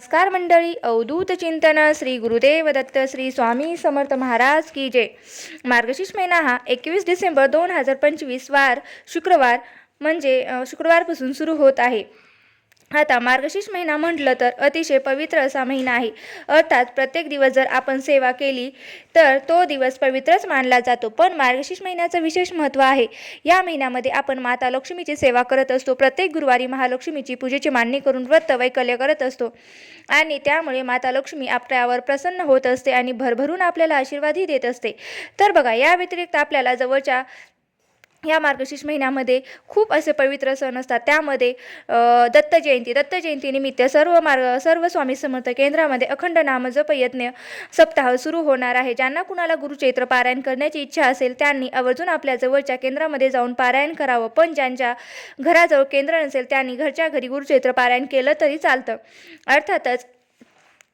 नमस्कार मंडळी. अवधूत चिंतन श्री गुरुदेव दत्त श्री स्वामी समर्थ महाराज की जय. मार्गशीर्ष महिना हा एकवीस डिसेंबर दोन हजार पंचवीस वार शुक्रवार म्हणजे शुक्रवारपासून सुरू होत आहे. आता मार्गशीर्ष महिना म्हटलं तर अतिशय पवित्र असा महिना आहे. अर्थात प्रत्येक दिवस जर आपण सेवा केली तर तो दिवस पवित्रच मानला जातो. पण मार्गशीर्ष महिन्याचं विशेष महत्त्व आहे. या महिन्यामध्ये आपण माता लक्ष्मीची सेवा करत असतो. प्रत्येक गुरुवारी महालक्ष्मीची पूजेची मांडणी करून व्रत वैकल्य करत असतो. आणि त्यामुळे माता लक्ष्मी आपल्यावर प्रसन्न होत असते आणि भरभरून आपल्याला आशीर्वादही देत असते. तर बघा या व्यतिरिक्त आपल्याला जवळच्या या मार्गशीर्ष महिन्यामध्ये खूप असे पवित्र सण असतात. त्यामध्ये दत्त जयंती. दत्त जयंतीनिमित्त सर्व मार्ग सर्व स्वामी समर्थ केंद्रामध्ये अखंड नामजप यज्ञ सप्ताह सुरू होणार आहे. ज्यांना कुणाला गुरुचैत्र पारायण करण्याची इच्छा असेल त्यांनी आवर्जून आपल्या जवळच्या केंद्रामध्ये जाऊन पारायण करावं. पण ज्यांच्या घराजवळ केंद्र नसेल त्यांनी घरच्या घरी गुरुचैत्र पारायण केलं तरी चालतं. अर्थातच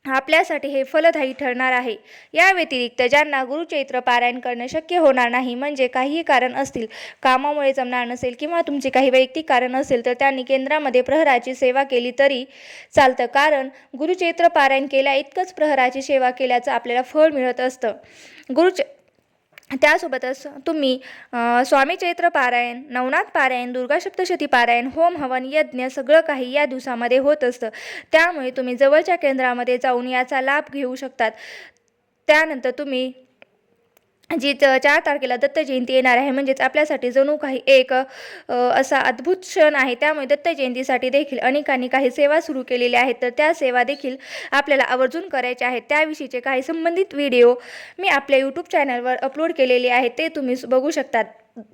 आपल्यासाठी हे फलदायी ठरणार आहे. या व्यतिरिक्त ज्यांना गुरुचैत्र पारायण करणं शक्य होणार नाही म्हणजे काहीही कारण असतील कामामुळे जमणार नसेल किंवा तुमचे काही वैयक्तिक कारण असेल तर त्यांनी केंद्रामध्ये प्रहराची सेवा केली तरी चालतं. कारण गुरुचैत्र पारायण केल्या इतकंच प्रहराची सेवा केल्याचं आपल्याला फळ मिळत असतं. गुरुच त्यासोबतच तुम्ही स्वामी चैत्र पारायण नवनाथ पारायण दुर्गा सप्तशती पारायण होम हवन यज्ञ सगळं काही या दिवसामध्ये होत असतं. त्यामुळे तुम्ही जवळच्या केंद्रामध्ये जाऊन याचा लाभ घेऊ शकतात. त्यानंतर तुम्ही जी च चार तारखेला दत्त जयंती येणार आहे. म्हणजेच आपल्यासाठी जणू काही एक असा अद्भुत क्षण आहे. त्यामुळे दत्त जयंतीसाठी देखील अनेकांनी काही सेवा सुरू केलेल्या आहेत. तर त्या सेवा देखील आपल्याला आवर्जून करायच्या आहेत. त्याविषयीचे काही संबंधित व्हिडिओ मी आपल्या यूट्यूब चॅनलवर अपलोड केलेले आहेत. ते तुम्ही बघू शकतात.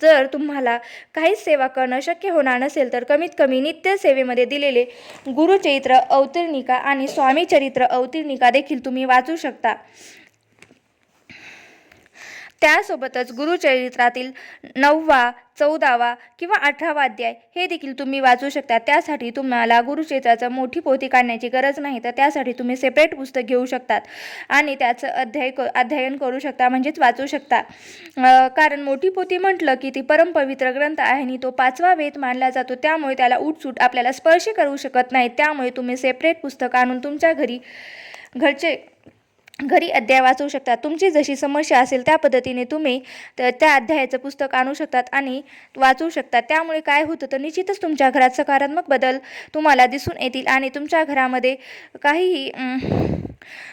जर तुम्हाला काहीच सेवा करणं शक्य होणार नसेल तर कमीत कमी नित्य सेवेमध्ये दिलेले गुरुचरित्र अवतीर्णिका आणि स्वामी चरित्र अवतीर्णिका देखील तुम्ही वाचू शकता. त्यासोबतच गुरुचरित्रातील नववा चौदावा किंवा अठरावा अध्याय हे देखील तुम्ही वाचू शकता. त्यासाठी तुम्हाला गुरुचरित्राचं मोठी पोथी काढण्याची गरज नाही तर त्यासाठी तुम्ही सेपरेट पुस्तक घेऊ शकतात आणि त्याचं अध्याय क अध्ययन करू शकता म्हणजेच वाचू शकता. कारण मोठी पोथी म्हटलं की ती परमपवित्र ग्रंथ आहे आणि तो पाचवा वेद मानला जातो. त्यामुळे त्याला उठसूट आपल्याला स्पर्श करू शकत नाही. त्यामुळे तुम्ही सेपरेट पुस्तक आणून तुमच्या घरी घरचे घरी अध्याय वाचू शकता. तुमची जशी समस्या असेल त्या पद्धतीने तुम्ही त- त्या अध्यायाचं पुस्तक आणू शकतात आणि वाचू शकता. त्यामुळे काय होतं तर निश्चितच तुमच्या घरात सकारात्मक बदल तुम्हाला दिसून येतील आणि तुमच्या घरामध्ये काहीही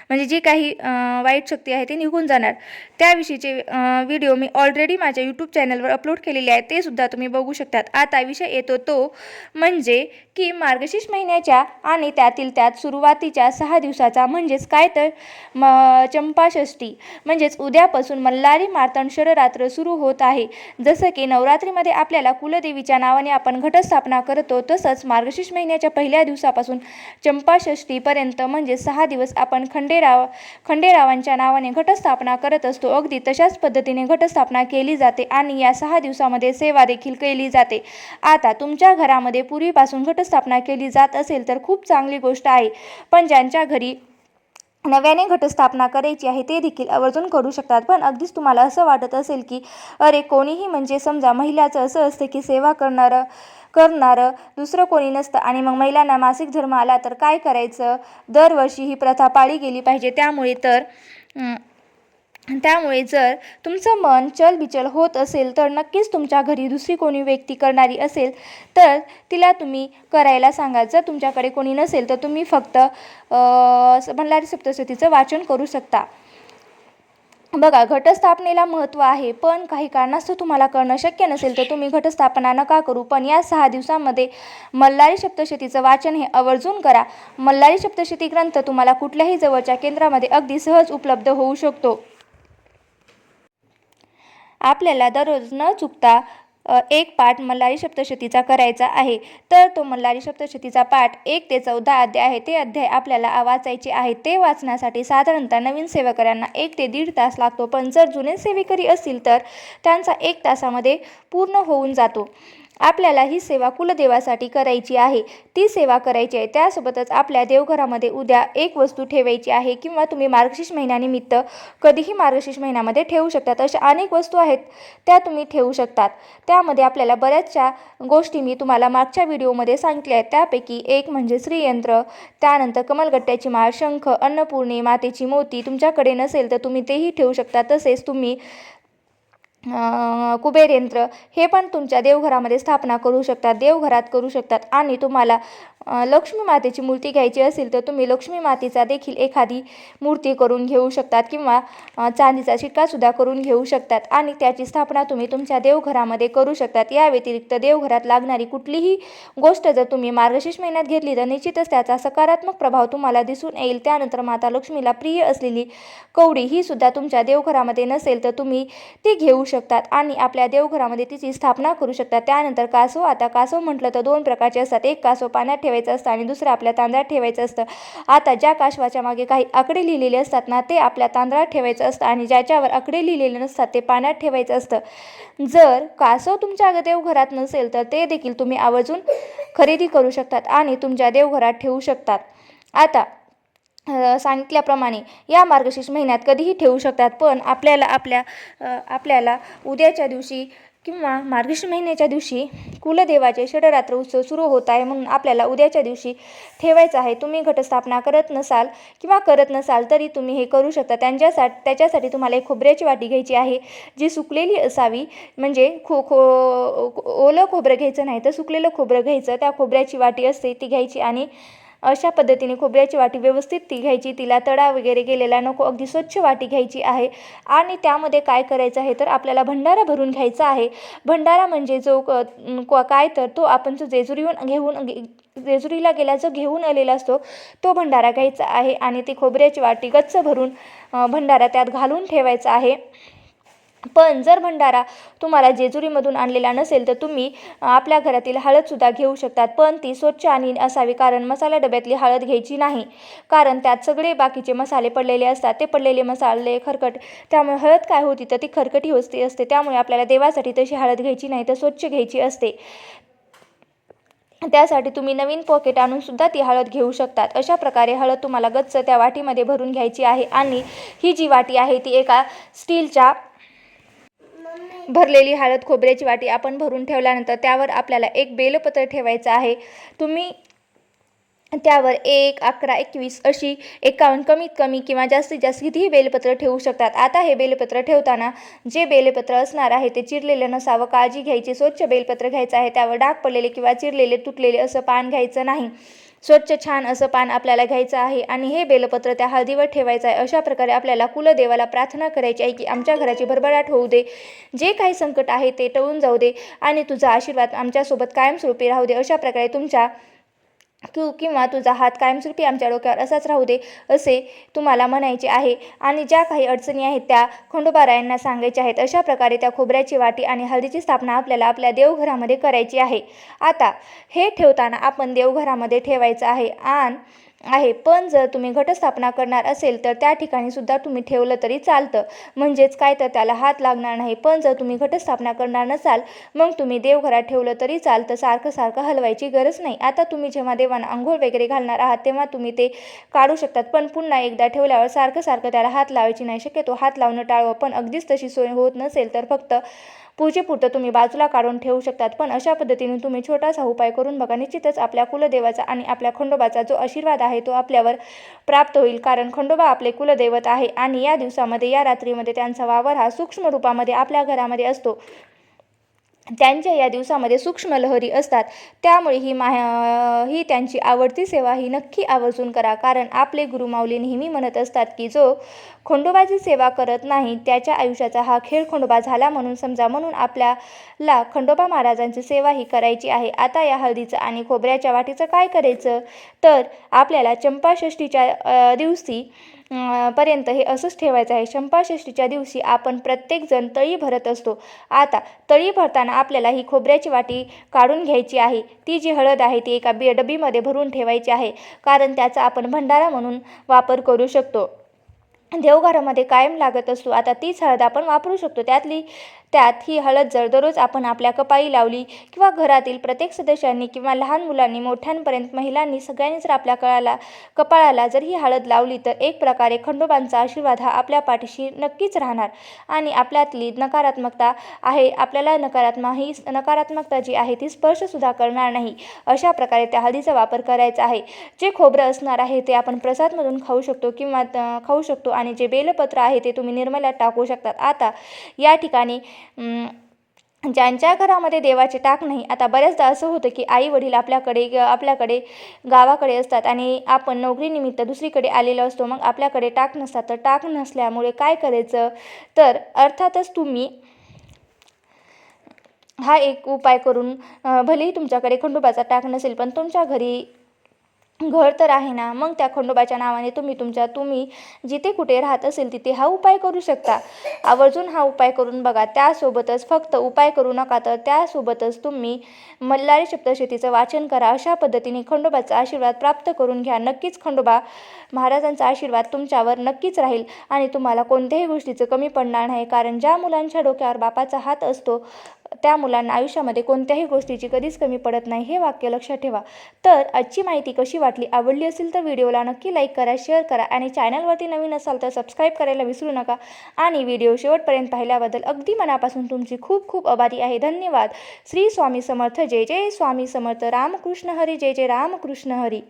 म्हणजे जी काही वाईट शक्ती आहे ती निघून जाणार. त्याविषयीचे व्हिडिओ मी ऑलरेडी माझ्या यूट्यूब चॅनलवर अपलोड केलेले आहे ते सुद्धा तुम्ही बघू शकतात. आता विषय येतो तो म्हणजे की मार्गशीर्ष महिन्याच्या आणि त्यातील त्यात सुरुवातीच्या सहा दिवसाचा म्हणजेच काय तर म चंपाषष्ठी. म्हणजेच उद्यापासून मल्हारी मार्तंड शररात्र सुरू होत आहे. जसं की नवरात्रीमध्ये आपल्याला कुलदेवीच्या नावाने आपण घटस्थापना करतो तसंच मार्गशीर्ष महिन्याच्या पहिल्या दिवसापासून चंपाषष्ठीपर्यंत म्हणजे सहा दिवस आपण आपण खंडेराव खंडेरावांच्या नावाने घटस्थापना करत असतो. अगदी तशाच पद्धतीने घटस्थापना केली जाते आणि या सहा दिवसामध्ये सेवा देखील केली जाते. आता तुमच्या घरामध्ये पूर्वीपासून घटस्थापना केली जात असेल तर खूप चांगली गोष्ट आहे. पण ज्यांच्या घरी नव्याने घटस्थापना करायची आहे ते देखील आवर्जून करू शकतात. पण अगदीच तुम्हाला असं वाटत असेल की अरे कोणीही म्हणजे समजा महिलाचं असं असतं की सेवा करणारं करणारं दुसरं कोणी नसतं आणि मग महिलांना मासिक धर्म आला तर काय करायचं? दरवर्षी ही प्रथा पाळली गेली पाहिजे. त्यामुळे तर त्यामुळे जर तुमचं मन चलबिचल होत असेल तर नक्कीच तुमच्या घरी दुसरी कोणी व्यक्ती करणारी असेल तर तिला तुम्ही करायला सांगा. जर तुमच्याकडे कोणी नसेल तर तुम्ही फक्त भंडारी मल्हारी सप्तशतीचं वाचन करू शकता. बघा घटस्थापनेला महत्त्व आहे पण काही कारणास्तव तुम्हाला करणं शक्य नसेल तर तुम्ही घटस्थापना नका करू. पण या सहा दिवसामध्ये मल्हारी सप्तशतीचं वाचन हे आवर्जून करा. मल्हारी सप्तशती ग्रंथ तुम्हाला कुठल्याही जवळच्या केंद्रामध्ये अगदी सहज उपलब्ध होऊ शकतो. आपल्याला दररोज न चुकता एक पाठ मल्हारी सप्तशतीचा करायचा आहे. तर तो मल्हारी सप्तशतीचा पाठ एक ते चौदा अध्याय आहे. ते अध्याय आपल्याला वाचायचे आहे. ते वाचण्यासाठी साधारणतः नवीन सेवेकऱ्यांना एक ते दीड तास लागतो. पण जर जुने सेवेकरी असतील तर त्यांचा एक तासामध्ये पूर्ण होऊन जातो. आपल्याला ही सेवा कुलदेवासाठी करायची आहे. ती सेवा करायची आहे. त्यासोबतच आपल्या देवघरामध्ये उद्या एक वस्तू ठेवायची आहे किंवा तुम्ही मार्गशीर्ष महिन्यानिमित्त कधीही मार्गशीर्ष महिन्यामध्ये ठेवू शकतात अशा अनेक वस्तू आहेत. त्या तुम्ही ठेवू शकतात. त्यामध्ये आपल्याला बऱ्याचशा गोष्टी मी तुम्हाला मागच्या व्हिडिओमध्ये सांगितल्या आहेत. त्यापैकी एक म्हणजे श्रीयंत्र त्यानंतर कमलगट्ट्याची माळ शंख अन्नपूर्णे मातेची मोती. तुमच्याकडे नसेल तर तुम्ही तेही ठेवू शकता. तसेच तुम्ही कुबेर यंत्र हे पण तुमच्या देवघरामध्ये स्थापना करू शकतात देवघरात करू शकतात. आणि तुम्हाला लक्ष्मी मातेची मूर्ती घ्यायची असेल तर तुम्ही लक्ष्मी मातेचा देखील एखादी मूर्ती करून घेऊ शकतात किंवा चांदीचा शिक्कासुद्धा करून घेऊ शकतात. आणि त्याची स्थापना तुम्ही तुमच्या देवघरामध्ये करू शकतात. या व्यतिरिक्त देवघरात लागणारी कुठलीही गोष्ट जर तुम्ही मार्गशीर्ष महिन्यात घेतली तर निश्चितच त्याचा सकारात्मक प्रभाव तुम्हाला दिसून येईल. त्यानंतर माता लक्ष्मीला प्रिय असलेली कवडी ही सुद्धा तुमच्या देवघरामध्ये नसेल तर तुम्ही ती घेऊ शकतात आणि आपल्या देवघरामध्ये तिची स्थापना करू शकतात. त्यानंतर कासव आता कासव म्हटलं तर दोन प्रकारचे असतात. एक कासव पाण्यात ठेवायचं असतं आणि दुसरं आपल्या तांदळात ठेवायचं असतं. आता ज्या कासवाच्या मागे काही आकडे लिहिलेले असतात ना ते आपल्या तांदळात ठेवायचं असतं आणि ज्याच्यावर आकडे लिहिलेले नसतात ते पाण्यात ठेवायचं असतं. जर कासव तुमच्या देवघरात नसेल तर ते देखील तुम्ही आवर्जून खरेदी करू शकतात आणि तुमच्या देवघरात ठेवू शकतात. आता सांगितल्याप्रमाणे या मार्गशीर्ष महिन्यात कधीही ठेवू शकतात पण आपल्याला आपल्या आपल्याला उद्याच्या दिवशी किंवा मार्गशीर्ष महिन्याच्या दिवशी कुलदेवाचे षडरात्र उत्सव सुरू होत आहे म्हणून आपल्याला उद्याच्या दिवशी ठेवायचं आहे. तुम्ही घटस्थापना करत नसाल किंवा करत नसाल तरी तुम्ही हे करू शकता. त्यांच्यासाठी त्याच्यासाठी तुम्हाला एक खोबऱ्याची वाटी घ्यायची आहे जी सुकलेली असावी. म्हणजे खो खो ओलं खोबरं घ्यायचं नाही तर सुकलेलं खोबरं घ्यायचं. त्या खोबऱ्याची वाटी असते ती घ्यायची आणि अशा पद्धतीने खोबऱ्याची वाटी व्यवस्थित ती घ्यायची तिला तडा वगैरे गेलेला नको अगदी स्वच्छ वाटी घ्यायची आहे. आणि त्यामध्ये काय करायचं आहे तर आपल्याला भंडारा भरून घ्यायचा आहे. भंडारा म्हणजे जो क- काय तर तो आपण जो जेजुरीहून घेऊन जेजुरीला गेला जो घेऊन आलेला असतो तो भंडारा घ्यायचा आहे. आणि ती खोबऱ्याची वाटी गच्च भरून भंडारा त्यात घालून ठेवायचा आहे. पण जर भंडारा तुम्हाला जेजुरीमधून आणलेला नसेल तर तुम्ही आपल्या घरातील हळदसुद्धा घेऊ शकतात. पण ती स्वच्छ आणि असावी कारण मसाला डब्यातली हळद घ्यायची नाही. कारण त्यात सगळे बाकीचे मसाले पडलेले असतात. ते पडलेले मसाले खरकट त्यामुळे हळद काय होती तर ती खरकटी होती असते. त्यामुळे आपल्याला देवासाठी तशी हळद घ्यायची नाही तर स्वच्छ घ्यायची असते. त्यासाठी तुम्ही नवीन पॉकेट आणून सुद्धा ती हळद घेऊ शकतात. अशा प्रकारे हळद तुम्हाला गच्च त्या वाटीमध्ये भरून घ्यायची आहे. आणि ही जी वाटी आहे ती एका स्टीलच्या भरलेली हळद खोबऱ्याची वाटी आपण भरून ठेवल्यानंतर त्यावर आपल्याला एक बेलपत्र ठेवायचं आहे. तुम्ही त्यावर एक अकरा एकवीस अशी एकावन्न कमीत कमी किंवा जास्तीत जास्त कितीही बेलपत्र ठेवू शकतात. आता हे बेलपत्र ठेवताना जे बेलपत्र असणार आहे ते चिरलेलं नसावं. काळजी घ्यायची स्वच्छ बेलपत्र घ्यायचं आहे. त्यावर डाग पडलेले किंवा चिरलेले तुटलेले असं पान घ्यायचं नाही. स्वच्छ छान असं पान आपल्याला घ्यायचं आहे आणि हे बेलपत्र त्या हळदीवर ठेवायचं आहे. अशा प्रकारे आपल्याला कुलदेवाला प्रार्थना करायची आहे की आमच्या घराची भरभराट होऊ दे. जे काही संकट आहे ते टळून जाऊ दे आणि तुझा आशीर्वाद आमच्यासोबत कायमस्वरूपी राहू दे. अशा प्रकारे तुमच्या तू किंवा तुझा हात कायमस्वरूपी आमच्या डोक्यावर असाच राहू दे असे तुम्हाला म्हणायचे आहे. आणि ज्या काही अडचणी आहेत त्या खंडोबारायांना सांगायच्या आहेत. अशा प्रकारे त्या खोबऱ्याची वाटी आणि हळदीची स्थापना आपल्याला आपल्या देवघरामध्ये करायची आहे. आता हे ठेवताना आपण देवघरामध्ये ठेवायचं आहे. आणि आहे. पण जर तुम्ही घटस्थापना करणार असेल तर त्या ठिकाणी सुद्धा तुम्ही ठेवलं तरी चालतं. म्हणजेच काय तर त्याला हात लागणार नाही. पण जर तुम्ही घटस्थापना करणार नसाल मग तुम्ही देवघरात ठेवलं तरी चालतं. सारखं सारखं हलवायची गरज नाही. आता तुम्ही जेव्हा देवांना आंघोळ वगैरे घालणार आहात तेव्हा तुम्ही ते काढू शकतात. पण पुन्हा एकदा ठेवल्यावर सारखं सारखं त्याला हात लावायची नाही शक्यतो. हात लावणं टाळवं. पण अगदीच तशी सोय होत नसेल तर फक्त पूजेपुरतं तुम्ही बाजूला काढून ठेवू शकतात. पण अशा पद्धतीने तुम्ही छोटासा उपाय करून बघा. निश्चितच आपल्या कुलदेवाचा आणि आपल्या खंडोबाचा जो आशीर्वाद आहे तो आपल्यावर प्राप्त होईल. कारण खंडोबा आपले कुलदैवत आहे आणि या दिवसामध्ये या रात्रीमध्ये त्यांचा वावर हा सूक्ष्म रूपामध्ये आपल्या घरामध्ये असतो. त्यांच्या या दिवसामध्ये सूक्ष्म लहरी असतात. त्यामुळे ही मा ही त्यांची आवडती सेवा ही नक्की आवर्जून करा. कारण आपले गुरुमाऊली नेहमी म्हणत असतात की जो खंडोबाची सेवा करत नाही त्याच्या आयुष्याचा हा खेळ खंडोबा झाला म्हणून समजा म्हणून आपल्याला खंडोबा महाराजांची सेवा ही करायची आहे. आता या हळदीचं आणि खोबऱ्याच्या वाटीचं काय करायचं? तर आपल्याला चंपाषष्ठीच्या दिवशी पर्यंत हे असंच ठेवायचं आहे. शंपाषष्टीच्या दिवशी आपण प्रत्येकजण तळी भरत असतो. आता तळी भरताना आपल्याला ही खोबऱ्याची वाटी काढून घ्यायची आहे. ती जी हळद आहे ती एका बी डबीमध्ये भरून ठेवायची आहे. कारण त्याचा आपण भंडारा म्हणून वापर करू शकतो. देवघरामध्ये कायम लागत असतो. आता तीच हळद आपण वापरू शकतो. त्यातली त्यात ही हळद जर दररोज आपण आपल्या कपाळी लावली किंवा घरातील प्रत्येक सदस्यांनी किंवा लहान मुलांनी मोठ्यांपर्यंत महिलांनी सगळ्यांनी जर आपल्या कळाला कपाळाला जर ही हळद लावली तर एक प्रकारे खंडोबांचा आशीर्वाद हा आपल्या पाठीशी नक्कीच राहणार. आणि आपल्यातली नकारात्मकता आहे आपल्याला नकारात्मक ही नकारात्मकता जी आहे ती स्पर्शसुद्धा करणार नाही. अशा प्रकारे त्या हळदीचा वापर करायचा आहे. जे खोबरं असणार आहे ते आपण प्रसादमधून खाऊ शकतो किंवा त- खाऊ शकतो आणि जे बेलपत्र आहे ते तुम्ही निर्मल्यात टाकू शकतात. आता या ठिकाणी ज्यांच्या घरामध्ये देवाचे टाक नाही आता बऱ्याचदा असं होतं की आई वडील आपल्याकडे आपल्याकडे गावाकडे असतात आणि आपण नोकरीनिमित्त दुसरीकडे आलेलो असतो मग आपल्याकडे टाक नसतात. तर टाक नसल्यामुळे काय करायचं? तर अर्थातच तुम्ही हा एक उपाय करून भलेही तुमच्याकडे खंडोबाचा टाक नसेल पण तुमच्या घरी घर तर आहे ना मग त्या खंडोबाच्या नावाने तुम्ही तुमच्या तुम्ही जिथे कुठे राहत असेल तिथे हा उपाय करू शकता. आवर्जून हा उपाय करून बघा त्यासोबतच फक्त उपाय करू नका तर त्यासोबतच तुम्ही मल्हारी सप्तशतीचं वाचन करा. अशा पद्धतीने खंडोबाचा आशीर्वाद प्राप्त करून घ्या. नक्कीच खंडोबा महाराजांचा आशीर्वाद तुमच्यावर नक्कीच राहील आणि तुम्हाला कोणत्याही गोष्टीचं कमी पडणार नाही कारण ज्या मुलांच्या डोक्यावर बापाचा हात असतो त्या मुलांना आयुष्यामध्ये कोणत्याही गोष्टीची कधीच कमी पडत नाही. हे वाक्य लक्षात ठेवा. तर आजची माहिती कशी वाटली? आवडली असेल तर व्हिडिओला नक्की लाईक करा शेअर करा आणि चॅनलवरती नवीन असाल तर सबस्क्राईब करायला विसरू नका. आणि व्हिडिओ शेवटपर्यंत पाहिल्याबद्दल अगदी मनापासून तुमची खूप खूप आभारी आहे. धन्यवाद. श्री स्वामी समर्थ. जय जय स्वामी समर्थ. रामकृष्ण हरी. जय जय रामकृष्ण हरी.